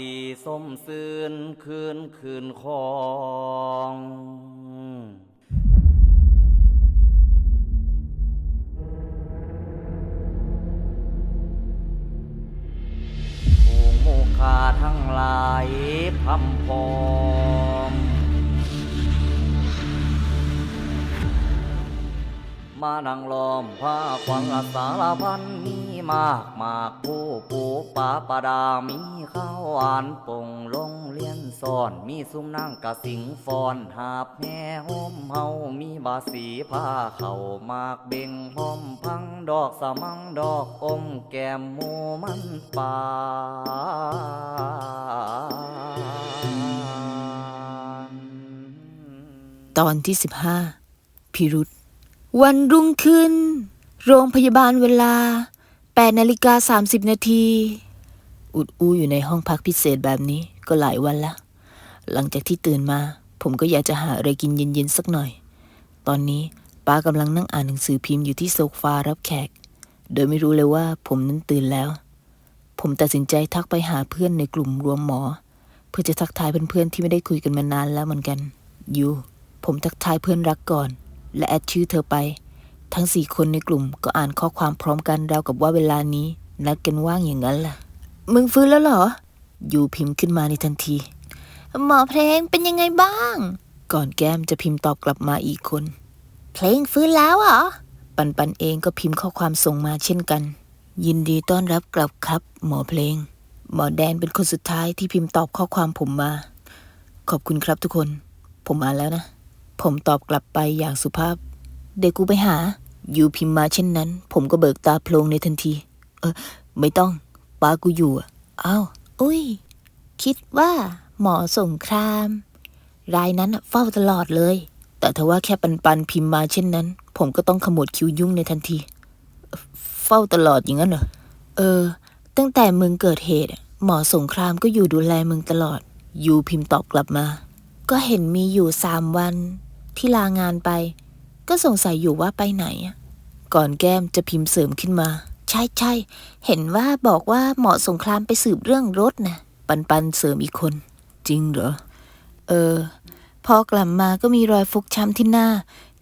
ดีสมซื่นคืนคืนของผู้มูคาทั้งหลายพัมพองมานั่งล้อมผ้าควันละสารพัน มากมากผู้ปูปาปดามีข้าวหวานปงลงเลียนสอน มีซุ้มนั่งกะสิงฟอนหาบแห่ห่มเฮามีบาสีผ้าเข่ามากเบ่งพร้อมพังดอกสมังดอกอมแก้มหมูมันป่าตอนที่สิบห้าพิรุษวันรุ่งขึ้น โรงพยาบาลเวลา 8นาฬิกา30 นาที อุดอู้อยู่ในห้องพักพิเศษแบบนี้ก็หลายวันละ หลังจากที่ตื่นมา ผมก็อยากจะหาอะไรกินเย็นๆสักหน่อย ตอนนี้ป้ากำลังนั่งอ่านหนังสือพิมพ์อยู่ที่โซฟารับแขก โดยไม่รู้เลยว่าผมนั้นตื่นแล้ว ผมตัดสินใจทักไปหาเพื่อนในกลุ่มรวมหมอ เพื่อจะทักทายเพื่อนๆที่ไม่ได้คุยกันมานานแล้วเหมือนกัน ยู ผมทักทายเพื่อนรักก่อน และแอดชื่อเธอไป ทั้งสี่คนในกลุ่มก็อ่านข้อความพร้อมกันราวกับว่าเวลานี้ นัดกันว่างอย่างนั้นล่ะ มึงฟื้นแล้วเหรอ ยูพิมพ์ขึ้นมาในทันที หมอเพลงเป็นยังไงบ้าง ก่อนแก้มจะพิมพ์ตอบกลับมาอีกคน เพลงฟื้นแล้วเหรอ ปันปันเองก็พิมพ์ข้อความส่งมาเช่นกัน ยินดีต้อนรับกลับครับ หมอเพลง หมอแดนเป็นคนสุดท้ายที่พิมพ์ตอบข้อความผมมา ขอบคุณครับทุกคน ผมอ่านแล้วนะ ผมตอบกลับไปอย่างสุภาพ เดี๋ยวกูไปหาอยู่พิมพ์มาเช่นนั้น ผมก็เบิกตาโพลงในทันที เออ ไม่ต้องป้ากูอยู่อะอ้าว อุ้ย คิดว่า หมอสงคราม รายนั้นน่ะเฝ้าตลอดเลย แต่ถ้าว่าแค่ปันปันพิมพ์มาเช่นนั้น ผมก็ต้องขมวดคิ้วยุ่งในทันที เฝ้าตลอดอย่างนั้นเหรอ เออ ตั้งแต่มึงเกิดเหตุอะหมอสงครามก็อยู่ดูแลมึงตลอด ยูพิมพ์ตอบกลับมา ก็เห็นมีอยู่สามวันที่ลางานไป ก็สงสัยอยู่ว่าไปไหนอะก่อนแก้มจะพิมพ์เสริมขึ้นมา ใช่ใช่เห็นว่าบอกว่าเหมอสงครามไปสืบเรื่องรถนะปันปันเสริมอีกคน จริงเหรอ เออ พอกลับมาก็มีรอยฟกช้ำที่หน้า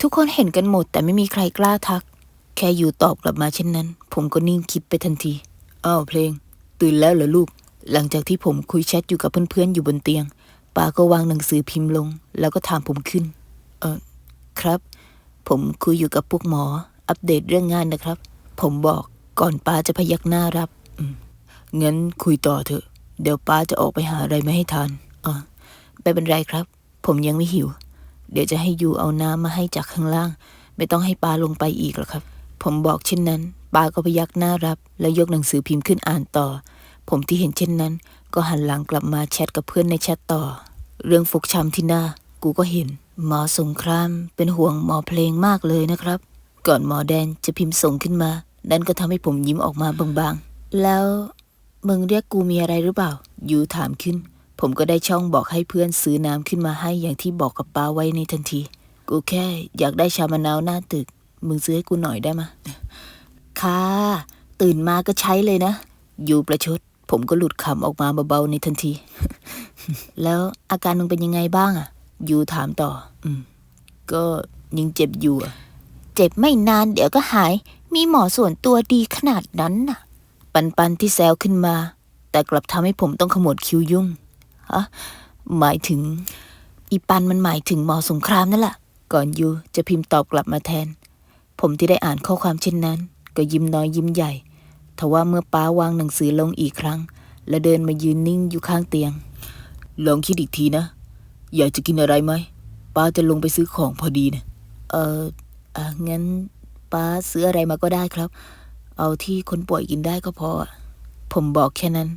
ทุกคนเห็นกันหมดแต่ไม่มีใครกล้าทัก แค่อยู่ตอบกลับมาเช่นนั้น ผมก็นิ่งคิดไปทันทีอ้าวเพลง ตื่นแล้วเหรอลูก หลังจากที่ผมคุยแชทอยู่กับเพื่อนๆอยู่บนเตียงป้าก็วางหนังสือพิมพ์ลง แล้วก็ถามผมขึ้น เออครับ ผมคุยอยู่กับพวกหมอ อัปเดตเรื่องงานนะครับ ผมบอกก่อนป้าจะพยักหน้ารับงั้นคุยต่อเถอะ เดี๋ยวป้าจะออกไปหาอะไรมาให้ทานอ๋อไม่เป็นไรครับ ผมยังไม่หิว เดี๋ยวจะให้ยูเอาน้ำมาให้จากข้างล่าง ไม่ต้องให้ป้าลงไปอีกหรอกครับ ผมบอกเช่นนั้นป้าก็พยักหน้ารับ แล้วยกหนังสือพิมพ์ขึ้นอ่านต่อ ผมที่เห็นเช่นนั้น ก็หันหลังกลับมาแชทกับเพื่อนในแชทต่อ เรื่องฟกช้ำที่หน้า กูก็เห็น หมอสงครามเป็นห่วงหมอเพลงมากเลยนะครับ ก่อนหมอแดนจะพิมพ์ส่งขึ้นมา นั่นก็ทำให้ผมยิ้มออกมาบางๆ แล้วมึงเรียกกูมีอะไรหรือเปล่า ยูถามขึ้น ผมก็ได้ช่องบอกให้เพื่อนซื้อน้ำขึ้นมาให้อย่างที่บอกกับป้าไว้ในทันที กูแค่อยากได้ชามะนาวหน้าตึก มึงซื้อให้กูหน่อยได้มะค่ะ ตื่นมาก็ใช้เลยนะ ยูประชด ผมก็หลุดขำออกมาเบาๆในทันที แล้วอาการมึงเป็นยังไงบ้างอะ ยูถามต่อ อืม ก็ยังเจ็บอยู่อะเจ็บไม่นานเดี๋ยวก็หาย มีหมอส่วนตัวดีขนาดนั้นน่ะ ปันปันที่แซวขึ้นมา แต่กลับทำให้ผมต้องขมวดคิ้วยุ่งฮะหมายถึง อีปันมันหมายถึงหมอสงครามนั่นแหละก่อนยูจะพิมพ์ตอบกลับมาแทน ผมที่ได้อ่านข้อความเช่นนั้น ก็ยิ้มน้อยยิ้มใหญ่ทว่าเมื่อป้าวางหนังสือลงอีกครั้ง และเดินมายืนนิ่งอยู่ข้างเตียง ลองคิดอีกทีนะ อยากจะกินอะไรไหมป้าจะลงไปซื้อของพอดีนะเอออะงั้นป้าซื้ออะไรมาก็ได้ครับ เอาที่คนป่วยกินได้ก็พอ ผมบอกแค่นั้น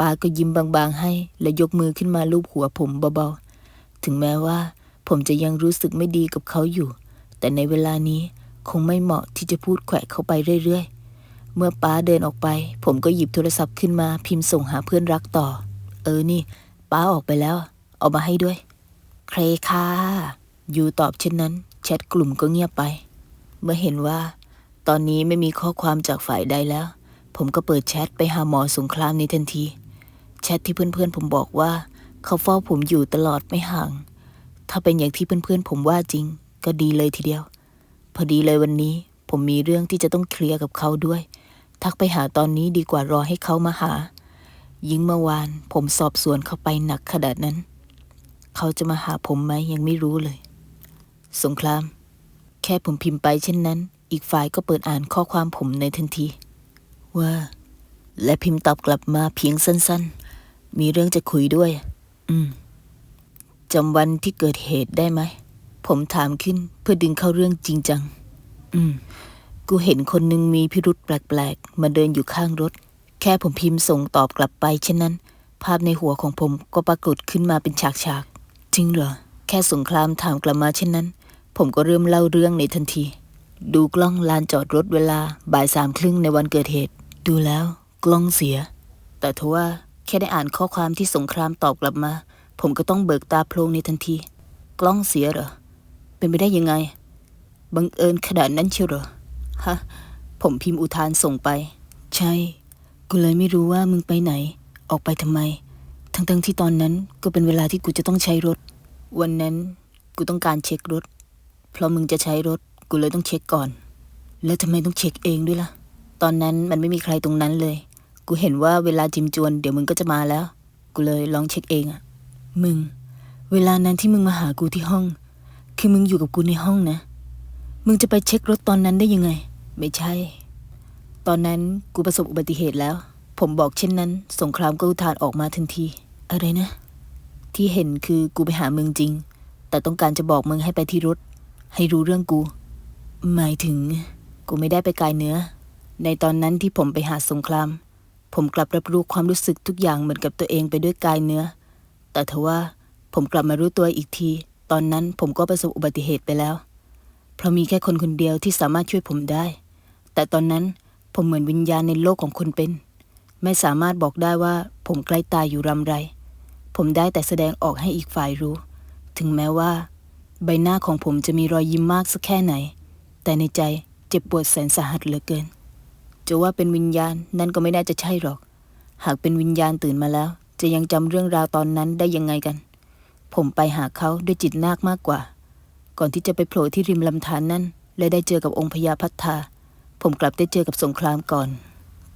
ป้าก็ยิ้มบางๆให้ และยกมือขึ้นมาลูบหัวผมเบาๆ ถึงแม้ว่า ผมจะยังรู้สึกไม่ดีกับเขาอยู่ แต่ในเวลานี้คงไม่เหมาะที่จะพูดแขวะเข้าไปเรื่อยๆ เมื่อป้าเดินออกไป ผมก็หยิบโทรศัพท์ขึ้นมาพิมพ์ส่งหาเพื่อนรักต่อ เออนี่ ป้าออกไปแล้ว เอามาให้ด้วย เครค่ะ ยูตอบเช่นนั้น แชทกลุ่มก็เงียบไป เมื่อเห็นว่า ตอนนี้ไม่มีข้อความจากฝ่ายใดแล้ว ผมก็เปิดแชทไปหาหมอสงครามในทันที แชทที่เพื่อนๆผมบอกว่า เขาเฝ้าผมอยู่ตลอดไม่ห่าง ถ้าเป็นอย่างที่เพื่อนๆผมว่าจริง ก็ดีเลยทีเดียว พอดีเลยวันนี้ ผมมีเรื่องที่จะต้องเคลียร์กับเขาด้วย ทักไปหาตอนนี้ดีกว่ารอให้เขามาหา ยิ่งเมื่อวานผมสอบสวนเขาไปหนักขนาดนั้น เขาจะมาหาผมไหมยังไม่รู้เลย สงคราม แค่ผมพิมพ์ไปเช่นนั้น อีกฝ่ายก็เปิดอ่านข้อความผมในทันที ว่า และพิมพ์ตอบกลับมาเพียงสั้น ๆ มีเรื่องจะคุยด้วย อืมจำวันที่เกิดเหตุได้ไหม ผมถามขึ้นเพื่อดึงเข้าเรื่องจริงจัง อืม กูเห็นคนหนึ่งมีพิรุษแปลกๆ มาเดินอยู่ข้างรถ แค่ผมพิมพ์ส่งตอบกลับไปเช่นนั้น ภาพในหัวของผมก็ปรากฏขึ้นมาเป็นฉากๆ จริงเหรอ แค่สงครามถามกลับมาเช่นนั้น ผมก็เริ่มเล่าเรื่องในทันที ดูกล้องลานจอดรถเวลาบ่ายสามครึ่งในวันเกิดเหตุ ดูแล้วกล้องเสีย แต่ทว่าแค่ได้อ่านข้อความที่สงครามตอบกลับมา ผมก็ต้องเบิกตาโพลงในทันที กล้องเสียเหรอ เป็นไปได้ยังไง บังเอิญขนาดนั้นเชียวเหรอ ฮะ ผมพิมพ์อุทานส่งไป ใช่ กูเลยไม่รู้ว่ามึงไปไหน ออกไปทำไม ทั้งๆที่ตอนนั้นก็เป็นเวลาที่กูจะต้องใช้รถ วันนั้นกูต้องการเช็ครถ เพราะมึงจะใช้รถ กูเลยต้องเช็คก่อน แล้วทำไมต้องเช็คเองด้วยล่ะ ตอนนั้นมันไม่มีใครตรงนั้นเลย กูเห็นว่าเวลาจิมจวนเดี๋ยวมึงก็จะมาแล้ว กูเลยลองเช็คเองอะมึง เวลานั้นที่มึงมาหากูที่ห้อง คือมึงอยู่กับกูในห้องนะ มึงจะไปเช็ครถตอนนั้นได้ยังไง ไม่ใช่ ตอนนั้นกูประสบอุบัติเหตุแล้ว ผมบอกเช่นนั้น สงครามก็อุทานออกมาทันที อะไรนะ ที่เห็นคือกูไปหามึงจริง แต่ต้องการจะบอกมึงให้ไปที่รถ ให้รู้เรื่องกู หมายถึง กูไม่ได้ไปกายเนื้อ ในตอนนั้นที่ผมไปหาสงคราม ผมกลับรับรู้ความรู้สึกทุกอย่างเหมือนกับตัวเองไปด้วยกายเนื้อ แต่ทว่าผมกลับมารู้ตัวอีกที ตอนนั้นผมก็ประสบอุบัติเหตุไปแล้ว เพราะมีแค่คนคนเดียวที่สามารถช่วยผมได้ แต่ตอนนั้นผมเหมือนวิญญาณในโลกของคนเป็น ไม่สามารถบอกได้ว่าผมใกล้ตายอยู่รำไร ผมได้แต่แสดงออกให้อีกฝ่ายรู้ ถึงแม้ว่า ใบหน้าของผมจะมีรอยยิ้มมากสักแค่ไหน แต่ในใจเจ็บปวดแสนสาหัสเหลือเกิน จะว่าเป็นวิญญาณนั่นก็ไม่น่าจะใช่หรอก หากเป็นวิญญาณตื่นมาแล้ว จะยังจำเรื่องราวตอนนั้นได้ยังไงกัน ผมไปหาเขาด้วยจิตนาคมากกว่า ก่อนที่จะไปโผล่ที่ริมลำธารนั่น และได้เจอกับองค์พญาพัฒนาผมกลับได้เจอกับสงครามก่อน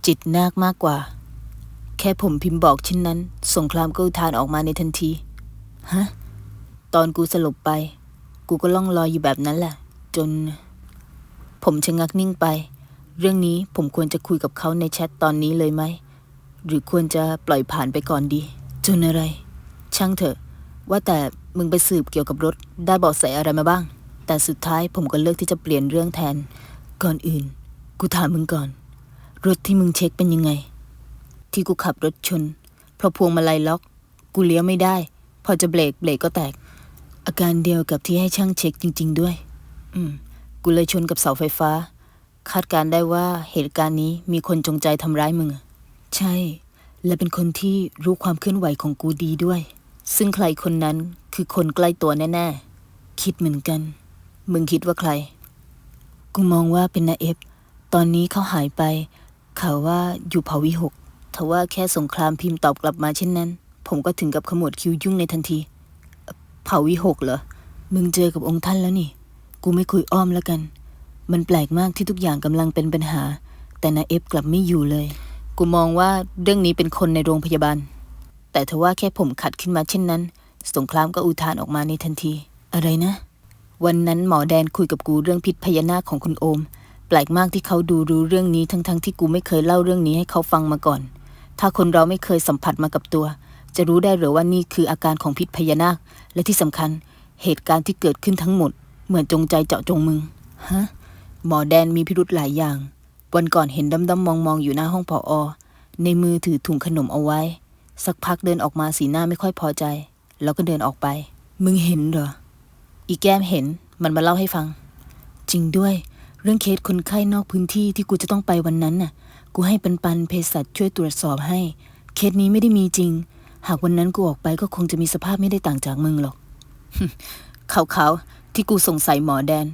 จิตนาคมากกว่า แค่ผมพิมพ์บอกเช่นนั้น สงครามก็อุทานออกมาในทันที ฮะ ตอนกูสลบไป กูก็ล่องลอยอยู่แบบนั้นแหละ จน ผมชะงักนิ่งไป เรื่องนี้ผมควรจะคุยกับเขาในแชทตอนนี้เลยไหม หรือควรจะปล่อยผ่านไปก่อนดี จนอะไร ช่างเถอะ ว่าแต่มึงไปสืบเกี่ยวกับรถ ได้บาะแสอะไรมาบ้าง แต่สุดท้ายผมก็เลือกที่จะเปลี่ยนเรื่องแทน ก่อนอื่น กูถามมึงก่อน รถที่มึงเช็คเป็นยังไง ที่กูขับรถชน เพราะพวงมาลัยล็อก กูเลี้ยวไม่ได้ พอจะเบรกเบรกก็แตก อาการเดียวกับที่ให้ช่างเช็คจริง ๆ ด้วย อืม กูเลยชนกับเสาไฟฟ้า คาดการได้ว่าเหตุการณ์นี้มีคนจงใจทำร้ายมึง ใช่ และเป็นคนที่รู้ความเคลื่อนไหวของกูดีด้วย ซึ่งใครคนนั้นคือคนใกล้ตัวแน่ๆ คิดเหมือนกัน มึงคิดว่าใคร กูมองว่าเป็นนาเอฟ ตอนนี้เขาหายไปข่าวว่าอยู่เผาวิหก ทว่าแค่สงครามพิมพ์ตอบกลับมาเช่นนั้น ผมก็ถึงกับขมวดคิ้วยุ่งในทันที เผาวิหกเหรอ มึงเจอกับองค์ท่านแล้วนี่ กูไม่คุยอ้อมแล้วกัน มันแปลกมากที่ทุกอย่างกำลังเป็นปัญหา แต่นาเอฟกลับไม่อยู่เลย กูมองว่าเรื่องนี้เป็นคนในโรงพยาบาล แต่ทว่าแค่ผมขัดขึ้นมาเช่นนั้น สงครามก็อุทานออกมาในทันที อะไรนะ วันนั้นหมอแดนคุยกับกูเรื่องพิษพญานาคของคุณโอม แปลกมากที่เขาดูรู้เรื่องนี้ทั้งๆที่กูไม่เคยเล่าเรื่องนี้ให้เขาฟังมาก่อน ถ้าคนเราไม่เคยสัมผัสมากับตัว จะรู้ได้หรือว่านี่คืออาการของพิษพญานาค และที่สำคัญ เหตุการณ์ที่เกิดขึ้นทั้งหมด เหมือนจงใจเจาะจงมึง ฮะ หมอแดนมีพิรุธหลายอย่าง วันก่อนเห็นดำๆมองๆอยู่หน้าห้องผออในมือถือถุงขนมเอาไว้ สักพักเดินออกมาสีหน้าไม่ค่อยพอใจ แล้วก็เดินออกไป มึงเห็นเหรอ อีแก้มเห็น มันมาเล่าให้ฟัง จริงด้วย เรื่องเคสคนไข้นอกพื้นที่ที่กูจะต้องไปวันนั้นน่ะ กูให้ปันปันเภสัชช่วยตรวจสอบให้ เคสนี้ไม่ได้มีจริง หากวันนั้นกูออกไปก็คงจะมีสภาพไม่ได้ต่างจากมึงหรอกขาวๆที่กูสงสัยหมอแดน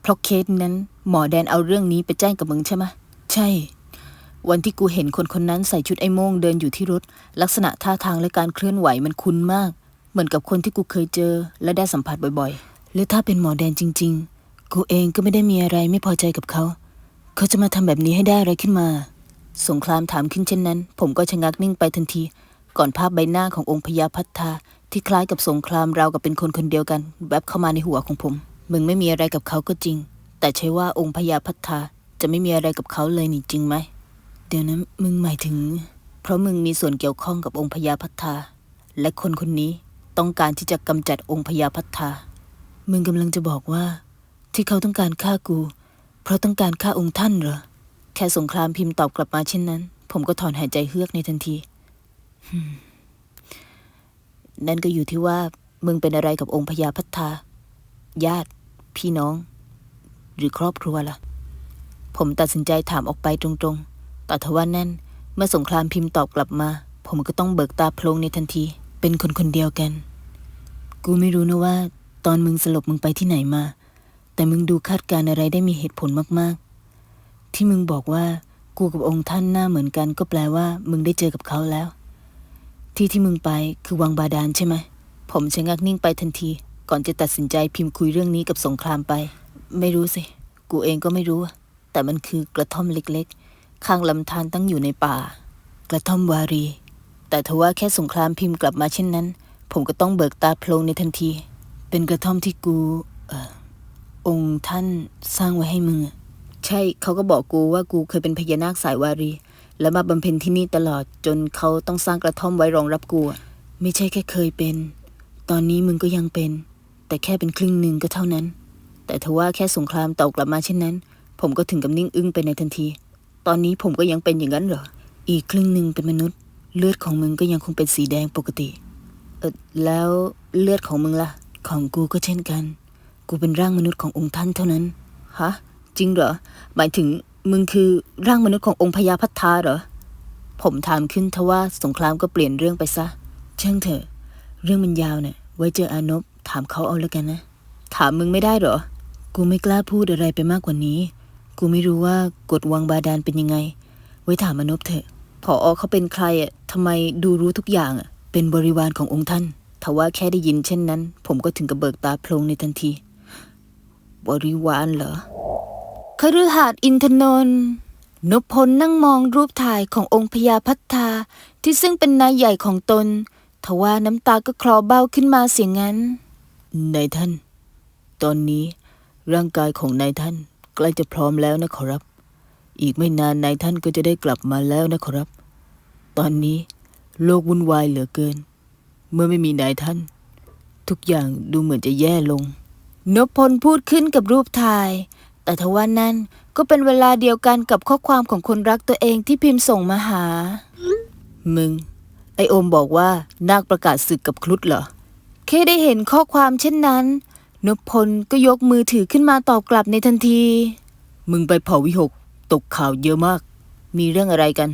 เพราะเคสนั้นหมอแดนเอาเรื่องนี้ไปแจ้งกับมึงใช่ไหมใช่ วันที่กูเห็นคนคนนั้นใส่ชุดไอ้โม่งเดินอยู่ที่รถ ลักษณะท่าทางและการเคลื่อนไหวมันคุ้นมาก เหมือนกับคนที่กูเคยเจอ และได้สัมผัสบ่อยๆ หรือถ้าเป็นหมอแดนจริง ๆ กูเองก็ไม่ได้มีอะไรไม่พอใจกับเขา เขาจะมาทำแบบนี้ให้ได้อะไรขึ้นมา สงครามถามขึ้นเช่นนั้น ผมก็ชะงักนิ่งไปทันที ก่อนภาพใบหน้าขององค์พญาพัฒนาที่คล้ายกับสงครามรากับเป็นคนคนเดียวกัน แวบเข้ามาในหัวของผม มึงไม่มีอะไรกับเขาก็จริง แต่ใช่ว่าองค์พญาพัฒนาจะไม่มีอะไรกับเขาเลยนี่จริงไหม เดี๋ยวนะมึงหมายถึง เพราะมึงมีส่วนเกี่ยวข้องกับองค์พญาพัฒนาและคนคนนี้ต้องการที่จะกำจัดองค์พญาพัฒนามึงกำลังจะบอกว่า ที่เขาต้องการฆ่ากู เพราะต้องการฆ่าองค์ท่านเหรอ แค่สงครามพิมพ์ตอบกลับมาเช่นนั้น ผมก็ถอนหายใจเฮือกในทันที นั่นก็อยู่ที่ว่า มึงเป็นอะไรกับองค์พญาพัฒนาญาติ พี่น้อง หรือครอบครัวล่ะ ผมตัดสินใจถามออกไปตรงๆ แต่ทว่านั่น เมื่อสงครามพิมพ์ตอบกลับมา ผมก็ต้องเบิกตาโพลงในทันที เป็นคนคนเดียวกัน กูไม่รู้นะว่า ตอนมึงสลบมึงไปที่ไหนมา แต่มึงดูคาดการณ์อะไรได้มีเหตุผลมากๆ ที่มึงบอกว่ากูกับองค์ท่านหน้าเหมือนกันก็แปลว่า มึงได้เจอกับเขาแล้ว ที่ที่มึงไปคือวังบาดาลใช่ไหมผมชะงักนิ่งไปทันที ก่อนจะตัดสินใจพิมพ์คุยเรื่องนี้กับสงครามไป ไม่รู้สิ กูเองก็ไม่รู้ แต่มันคือกระท่อมเล็กๆ ข้างลำธารตั้งอยู่ในป่า กระท่อมวารี แต่ทว่าแค่สงครามพิมพ์กลับมาเช่นนั้น ผมก็ต้องเบิกตาโพลงในทันที เป็นกระท่อมที่กู องค์ท่านสร้างไว้ให้มึงอะใช่เขาก็บอกกูว่ากูเคยเป็นพญานาคสายวารี และมาบำเพ็ญที่นี่ตลอดจนเขาต้องสร้างกระท่อมไว้รองรับกูอะไม่ใช่แค่เคยเป็น ตอนนี้มึงก็ยังเป็น แต่แค่เป็นครึ่งหนึ่งก็เท่านั้น แต่ทว่าแค่สงครามตอบกลับมาเช่นนั้น ผมก็ถึงกับนิ่งอึ้งไปในทันที ตอนนี้ผมก็ยังเป็นอย่างนั้นเหรออีกครึ่งหนึ่งเป็นมนุษย์ เลือดของมึงก็ยังคงเป็นสีแดงปกติ เออแล้วเลือดของมึงล่ะ ของกูก็เช่นกัน กูเป็นร่างมนุษย์ขององค์ท่านเท่านั้น ฮะ จริงเหรอ หมายถึงมึงคือร่างมนุษย์ขององค์พญาพัฒนาเหรอ ผมถามขึ้นทว่าสงครามก็เปลี่ยนเรื่องไปซะ ช่างเถอะ เรื่องมันยาวเนี่ยไว้เจออานบถามเขาเอาแล้วกันนะ ถามมึงไม่ได้เหรอ กูไม่กล้าพูดอะไรไปมากกว่านี้ กูไม่รู้ว่ากฎวังบาดาลเป็นยังไง ไว้ถามอานบเถอะ พออเขาเป็นใครอะทำไมดูรู้ทุกอย่างอะ เป็นบริวารขององค์ท่านทว่าแค่ได้ยินเช่นนั้น ผมก็ถึงกับเบิกตาโพลงในทันที บริวารเหรอคฤหาสน์อินทนนท์นพพลนั่งมองรูปถ่ายขององค์พญาพัฒนาที่ซึ่งเป็นนายใหญ่ของตน ทว่าน้ำตาก็คลอเบ้าขึ้นมาเสียงนั้น นายท่าน ตอนนี้ร่างกายของนายท่าน ใกล้จะพร้อมแล้วนะขอรับ อีกไม่นานนายท่านก็จะได้กลับมาแล้วนะขอรับ ตอนนี้โลกวุ่นวายเหลือเกิน เมื่อไม่มีนายท่าน ทุกอย่างดูเหมือนจะแย่ลง นพพลพูดขึ้นกับรูปถ่าย แต่ทว่านั่นก็เป็นเวลาเดียวกันกับข้อความของคนรักตัวเองที่พิมพ์ส่งมาหา มึง ไอโอมบอกว่านาคประกาศศึกกับครุฑเหรอ แค่ได้เห็นข้อความเช่นนั้น นพพลก็ยกมือถือขึ้นมาตอบกลับในทันที มึงไปเผาวิหก ตกข่าวเยอะมาก มีเรื่องอะไรกัน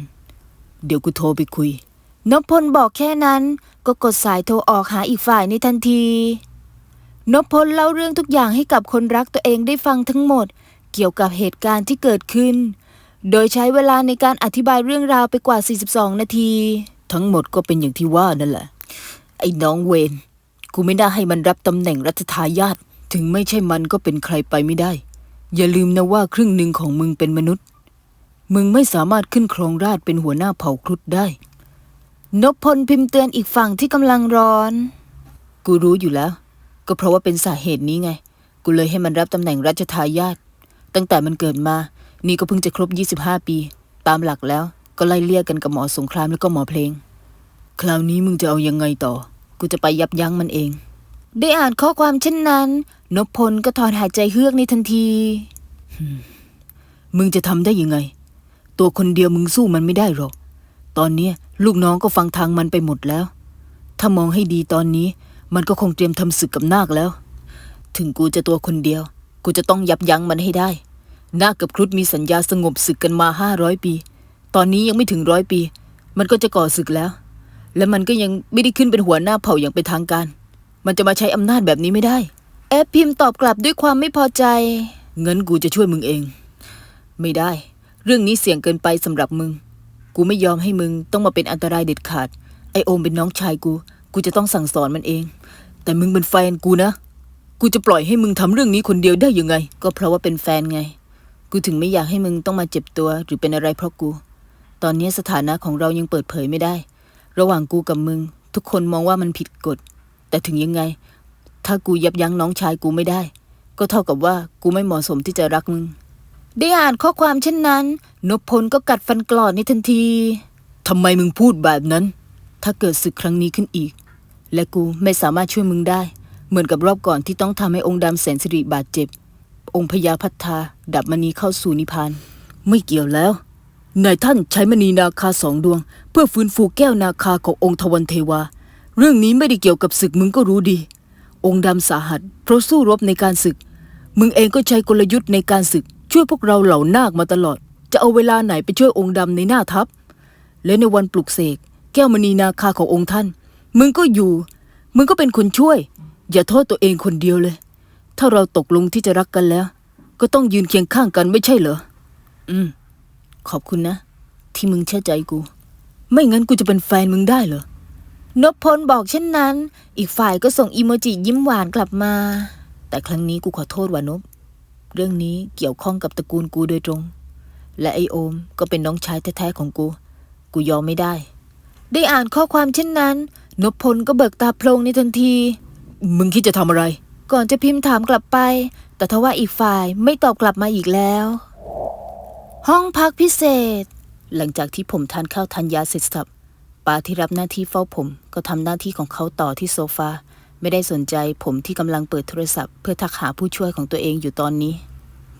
เดี๋ยวกูโทรไปคุยนพพลบอกแค่นั้น ก็กดสายโทรออกหาอีกฝ่ายในทันที นพพลเล่าเรื่องทุกอย่างให้กับคนรักตัวเองได้ฟังทั้งหมด เกี่ยวกับเหตุการณ์ที่เกิดขึ้น โดยใช้เวลาในการอธิบายเรื่องราวไปกว่า 42 นาที ทั้งหมดก็เป็นอย่างที่ว่านั่นแหละ ไอ้น้องเวนกูไม่น่าให้มันรับตำแหน่งรัชทายาทถึงไม่ใช่มันก็เป็นใครไปไม่ได้ อย่าลืมนะว่าครึ่งหนึ่งของมึงเป็นมนุษย์ มึงไม่สามารถขึ้นครองราชเป็นหัวหน้าเผ่าครุฑได้ นพพลพิมพ์เตือนอีกฝั่งที่กำลังร้อน กูรู้อยู่แล้ว ก็เพราะว่าเป็นสาเหตุนี้ไง กูเลยให้มันรับตำแหน่งรัชทายาทตั้งแต่มันเกิดมา นี่ก็เพิ่งจะครบ 25 ปี ตามหลักแล้วก็ไล่เลี่ยกันกับหมอสงครามแล้วก็หมอเพลง คราวนี้มึงจะเอายังไงต่อ กูจะไปยับยั้งมันเอง ได้อ่านข้อความเช่นนั้น นพพลก็ถอนหายใจเฮือกในทันทีฮึ่มมึงจะทำได้ยังไง ตัวคนเดียวมึงสู้มันไม่ได้หรอก ตอนเนี้ยลูกน้องก็ฟังทางมันไปหมดแล้ว ถ้ามองให้ดีตอนนี้ มันก็คงเตรียมทำศึกกับนาคแล้ว ถึงกูจะตัวคนเดียว กูจะต้องยับยั้งมันให้ได้ นาคกับครุฑมีสัญญาสงบศึกกันมาห้าร้อยปี ตอนนี้ยังไม่ถึงร้อยปี มันก็จะก่อศึกแล้ว และมันก็ยังไม่ได้ขึ้นเป็นหัวหน้าเผ่าอย่างเป็นทางการ มันจะมาใช้อำนาจแบบนี้ไม่ได้ แอปพิมพ์ตอบกลับด้วยความไม่พอใจ เงั้นกูจะช่วยมึงเอง ไม่ได้ เรื่องนี้เสี่ยงเกินไปสำหรับมึง กูไม่ยอมให้มึงต้องมาเป็นอันตรายเด็ดขาด ไอโอมเป็นน้องชายกู กูจะต้องสั่งสอนมันเอง แต่มึงเป็นแฟนกูนะ กูจะปล่อยให้มึงทำเรื่องนี้คนเดียวได้ยังไง ก็เพราะว่าเป็นแฟนไง กูถึงไม่อยากให้มึงต้องมาเจ็บตัวหรือเป็นอะไรเพราะกู ตอนนี้สถานะของเรายังเปิดเผยไม่ได้ ระหว่างกูกับมึง ทุกคนมองว่ามันผิดกฎ แต่ถึงยังไง ถ้ากูยับยั้งน้องชายกูไม่ได้ ก็เท่ากับว่ากูไม่เหมาะสมที่จะรักมึง ได้อ่านข้อความเช่นนั้นนพพลก็กัดฟันกรอดในทันทีทำไมมึงพูดแบบนั้น ถ้าเกิดศึกครั้งนี้ขึ้นอีก และกูไม่สามารถช่วยมึงได้ เหมือนกับรอบก่อนที่ต้องทำให้องค์ดำแสนสิริบาดเจ็บ องค์พญาพัฒนาดับมณีเข้าสู่นิพพาน ไม่เกี่ยวแล้วนายท่านใช้มณีนาคาสองดวง เพื่อฟื้นฟูแก้วนาคาขององค์ทวันเทวา เรื่องนี้ไม่ได้เกี่ยวกับศึกมึงก็รู้ดี องค์ดำสาหัสเพราะสู้รบในการศึก มึงเองก็ใช้กลยุทธ์ในการศึก ช่วยพวกเราเหล่านาคมาตลอด จะเอาเวลาไหนไปช่วยองค์ดำในหน้าทัพ และในวันปลุกเสก แก้วมณีนาคาขององค์ท่าน มึงก็อยู่ มึงก็เป็นคนช่วย อย่าโทษตัวเองคนเดียวเลย ถ้าเราตกลงที่จะรักกันแล้ว ก็ต้องยืนเคียงข้างกันไม่ใช่เหรอ อืม ขอบคุณนะ ที่มึงเชื่อใจกู ไม่งั้นกูจะเป็นแฟนมึงได้เหรอนพพลบอกเช่นนั้น อีกฝ่ายก็ส่งอีโมจิยิ้มหวานกลับมา แต่ครั้งนี้กูขอโทษว่านพ เรื่องนี้เกี่ยวข้องกับตระกูลกูโดยตรง และไอโอมก็เป็นน้องชายแท้ๆของกู กูยอมไม่ได้ ได้อ่านข้อความเช่นนั้น นพพลก็เบิกตาโพลงในทันที มึงคิดจะทำอะไร ก่อนจะพิมพ์ถามกลับไป แต่ทว่าอีกฝ่ายไม่ตอบกลับมาอีกแล้ว ห้องพักพิเศษ หลังจากที่ผมทานข้าวทานยาเสร็จสับป้าที่รับหน้าที่เฝ้าผมก็ทำหน้าที่ของเขาต่อที่โซฟาไม่ได้สนใจผมที่กำลังเปิดโทรศัพท์เพื่อทักหาผู้ช่วยของตัวเองอยู่ตอนนี้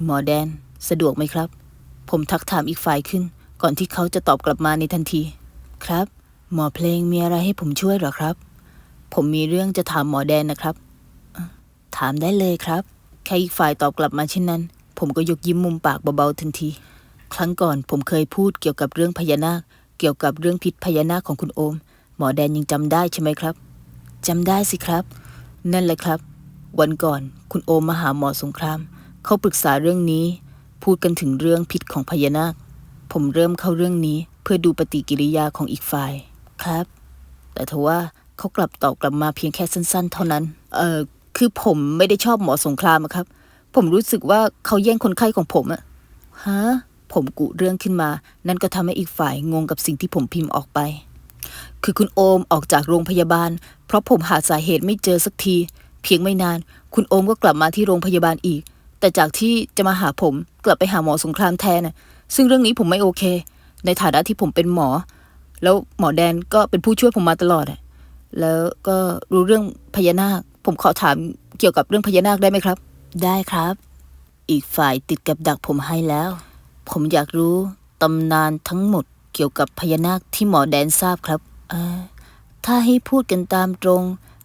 หมอแดน สะดวกไหมครับ ผมทักถามอีกฝ่ายขึ้น ก่อนที่เขาจะตอบกลับมาในทันที ครับ หมอเพลงมีอะไรให้ผมช่วยหรอครับ ผมมีเรื่องจะถามหมอแดนนะครับ ถามได้เลยครับ แค่อีกฝ่ายตอบกลับมาเช่นนั้น ผมก็ยกยิ้มมุมปากเบาๆทันที ครั้งก่อนผมเคยพูดเกี่ยวกับเรื่องพญานาค เกี่ยวกับเรื่องพิษพญานาคของคุณโอม หมอแดนยังจำได้ใช่ไหมครับจำได้สิครับ นั่นแหละครับ วันก่อนคุณโอมมาหาหมอสงคราม เขาปรึกษาเรื่องนี้ พูดกันถึงเรื่องพิษของพญานาค ผมเริ่มเข้าเรื่องนี้เพื่อดูปฏิกิริยาของอีกฝ่าย ครับ แต่ทว่าเขากลับตอบกลับมาเพียงแค่สั้นๆ เท่านั้น เอ่อคือผมไม่ได้ชอบหมอสงครามครับ ผมรู้สึกว่าเขาแย่งคนไข้ของผมอะฮะผมกุเรื่องขึ้นมา นั่นก็ทำให้อีกฝ่ายงงกับสิ่งที่ผมพิมพ์ออกไป คือคุณโอมออกจากโรงพยาบาล เพราะผมหาสาเหตุไม่เจอสักที เพียงไม่นาน คุณโอมก็กลับมาที่โรงพยาบาลอีก แต่จากที่จะมาหาผมกลับไปหาหมอสงครามแทนซึ่งเรื่องนี้ผมไม่โอเค ในฐานะที่ผมเป็นหมอ แล้วหมอแดนก็เป็นผู้ช่วยผมมาตลอดอะแล้วก็รู้เรื่องพญานาค ผมขอถามเกี่ยวกับเรื่องพญานาคได้ไหมครับ ได้ครับ อีกฝ่ายติดกับดักผมให้แล้ว ผมอยากรู้ตำนานทั้งหมดเกี่ยวกับพญานาคที่หมอแดนทราบครับเอ่อถ้าให้พูดกันตามตรง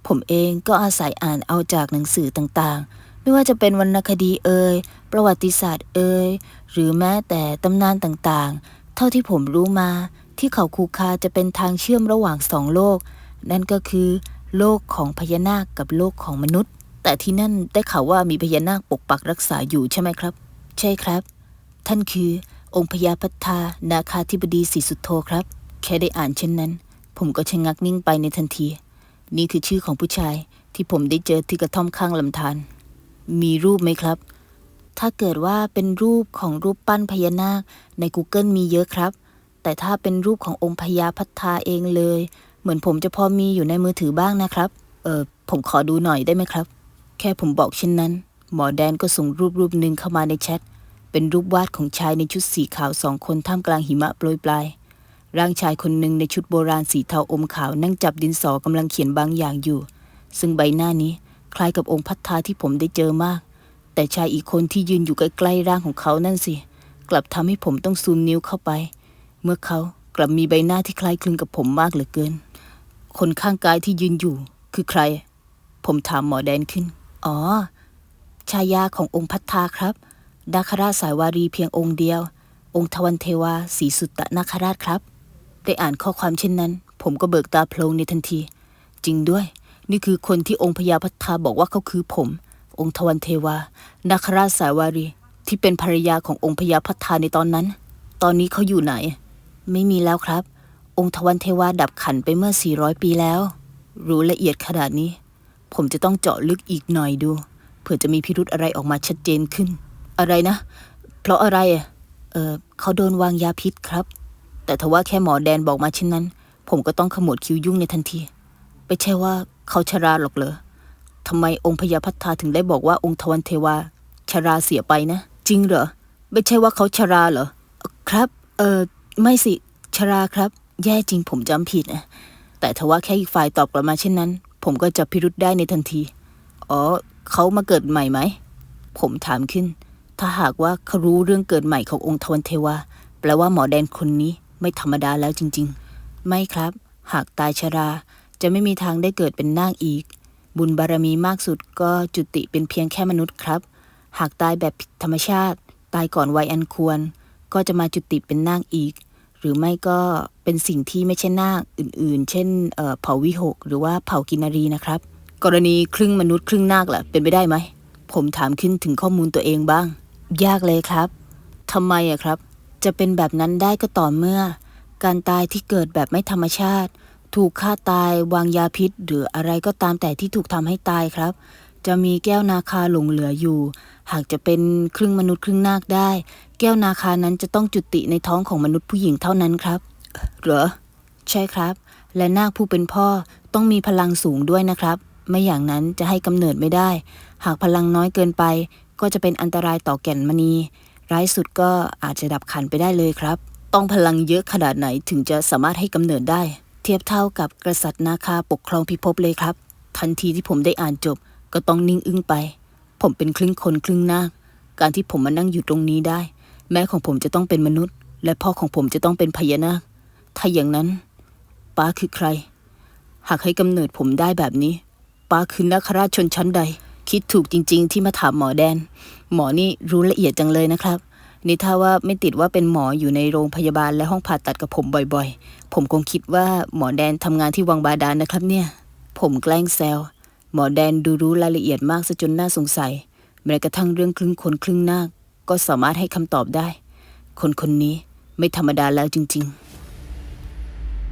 ผมเองก็อาศัยอ่านเอาจากหนังสือต่างๆ ไม่ว่าจะเป็นวรรณคดีเอ่ยประวัติศาสตร์เอ่ยหรือแม้แต่ตำนานต่างๆ เท่าที่ผมรู้มา ที่เขาคูคาจะเป็นทางเชื่อมระหว่างสองโลก นั่นก็คือ โลกของพญานาคกับโลกของมนุษย์ แต่ที่นั่นได้ข่าวว่ามีพญานาคปกปักรักษาอยู่ใช่ไหมครับ ใช่ครับ ท่านคือองค์พญาพัฒนานาคาธิบดีศรีสุโธครับ แค่ได้อ่านเช่นนั้น ผมก็ชะงักนิ่งไปในทันที นี่คือชื่อของผู้ชายที่ผมได้เจอที่กระท่อมข้างลำธารมีรูปไหมครับ ถ้าเกิดว่าเป็นรูปของรูปปั้นพญานาคใน Google มีเยอะครับ แต่ถ้าเป็นรูปขององค์พญาพัฒาเองเลย เหมือนผมจะพอมีอยู่ในมือถือบ้างนะครับ เออผมขอดูหน่อยได้ไหมครับ แค่ผมบอกเช่นนั้น หมอแดนก็ส่งรูปรูปหนึ่งเข้ามาในแชท เป็นรูปวาดของชายในชุดสีขาวสองคนท่ามกลางหิมะโปรยปลาย ร่างชายคนหนึ่งในชุดโบราณสีเทาอมขาวนั่งจับดินสอกำลังเขียนบางอย่างอยู่ ซึ่งใบหน้านี้คล้ายกับองค์พัฒนาที่ผมได้เจอมาก แต่ชายอีกคนที่ยืนอยู่ใกล้ๆร่างของเขานั่นสิ กลับทำให้ผมต้องซูมนิ้วเข้าไป เมื่อเขากลับมีใบหน้าที่คล้ายคลึงกับผมมากเหลือเกิน คนข้างกายที่ยืนอยู่คือใคร ผมถามหมอแดนขึ้น อ๋อ ชายาขององค์พัฒนาครับนาคราชสายวารีเพียงองค์เดียว องค์ทวันเทวาศรีสุตตะนาคราชครับ ได้อ่านข้อความเช่นนั้น ผมก็เบิกตาโพลงในทันที จริงด้วย นี่คือคนที่องค์พญาพัฒนาบอกว่าเขาคือผม องค์ทวันเทวา นาคราชสายวารีที่เป็นภรรยาขององค์พญาพัฒนาในตอนนั้น ตอนนี้เขาอยู่ไหน ไม่มีแล้วครับ องค์ทวันเทวาดับขันไปเมื่อ 400 ปีแล้ว รู้ละเอียดขนาดนี้ ผมจะต้องเจาะลึกอีกหน่อยดู เผื่อจะมีพิรุธอะไรออกมาชัดเจนขึ้น อะไรนะ เพราะอะไรอะเออเขาโดนวางยาพิษครับ แต่ทว่าแค่หมอแดนบอกมาเช่นนั้น ผมก็ต้องขมวดคิ้วยุ่งในทันทีไม่ใช่ว่าเขาชราหรอกเหรอทำไมองค์พญาพัฒนาถึงได้บอกว่าองค์ทวันเทวาชราเสียไปนะ จริงเหรอ ไม่ใช่ว่าเขาชราเหรอ ครับ เออ ไม่สิ ชราครับ แย่จริงผมจำผิดนะแต่ทว่าแค่อีกฝ่ายตอบกลับมาเช่นนั้น ผมก็จับพิรุษได้ในทันที อ๋อ เขามาเกิดใหม่ไหม ผมถามขึ้น ถ้าหากว่าเขารู้เรื่องเกิดใหม่ขององค์ทวันเทวาแปลว่าหมอแดนคนนี้ไม่ธรรมดาแล้วจริง ๆ ไม่ครับ หากตายชราจะไม่มีทางได้เกิดเป็นนาคอีก บุญบารมีมากสุดก็จุติเป็นเพียงแค่มนุษย์ครับ หากตายแบบผิดธรรมชาติ ตายก่อนวัยอันควร ก็จะมาจุติเป็นนาคอีก หรือไม่ก็เป็นสิ่งที่ไม่ใช่นาคอื่นๆ เช่นเผ่าวิหก หรือว่าเผ่ากินนารีนะครับ กรณีครึ่งมนุษย์ครึ่งนาคล่ะเป็นไปได้ไหม ผมถามขึ้นถึงข้อมูลตัวเองบ้าง ยากเลยครับทำไมอะครับ จะเป็นแบบนั้นได้ก็ต่อเมื่อ การตายที่เกิดแบบไม่ธรรมชาติ ถูกฆ่าตายวางยาพิษ หรืออะไรก็ตามแต่ที่ถูกทำให้ตายครับ จะมีแก้วนาคาหลงเหลืออยู่ หากจะเป็นครึ่งมนุษย์ครึ่งนาคได้ แก้วนาคานั้นจะต้องจุติในท้องของมนุษย์ผู้หญิงเท่านั้นครับ เหรอ ใช่ครับ และนาคผู้เป็นพ่อต้องมีพลังสูงด้วยนะครับ ไม่อย่างนั้นจะให้กำเนิดไม่ได้ หากพลังน้อยเกินไป ก็จะเป็นอันตรายต่อแก่นมณี ร้ายสุดก็อาจจะดับขันไปได้เลยครับ ต้องพลังเยอะขนาดไหนถึงจะสามารถให้กำเนิดได้ เทียบเท่ากับกษัตริย์นาคาปกครองพิภพเลยครับ ทันทีที่ผมได้อ่านจบ ก็ต้องนิ่งอึ้งไป ผมเป็นครึ่งคนครึ่งนาคการที่ผมมานั่งอยู่ตรงนี้ได้ แม่ของผมจะต้องเป็นมนุษย์ และพ่อของผมจะต้องเป็นพญานาค ถ้าอย่างนั้น ป้าคือใคร หากให้กำเนิดผมได้แบบนี้ ป้าคือนาคราชชนชั้นใด คิดถูกจริง ๆ ที่มาถามหมอแดน หมอนี่รู้ละเอียดจังเลยนะครับ นี่ถ้าว่าไม่ติดว่าเป็นหมออยู่ในโรงพยาบาลและห้องผ่าตัดกับผมบ่อย ๆ ผมคงคิดว่าหมอแดนทำงานที่วังบาดาลนะครับเนี่ย ผมแกล้งแซว หมอแดนดูรู้รายละเอียดมากซะจนน่าสงสัยแม้กระทั่งเรื่องครึ่งคนครึ่งนาคก็สามารถให้คำตอบได้ คนคนนี้ไม่ธรรมดาแล้วจริง ๆ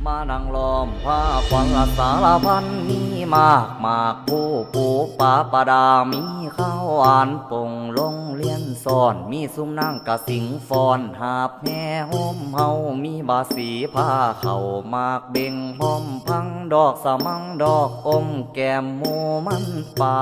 มานังล้อมผ้าควันละสารพันมีมากมากผู้ปูปาปดามีข้าวหวานปงลงเลียนซ่อน มีซุ้มนั่งกะสิงฟอนหาบแห่ห่มเฮามีบาสีผ้าเข่ามากเบ่งพร้อมพังดอกสมังดอกอมแก้มหมูมันปา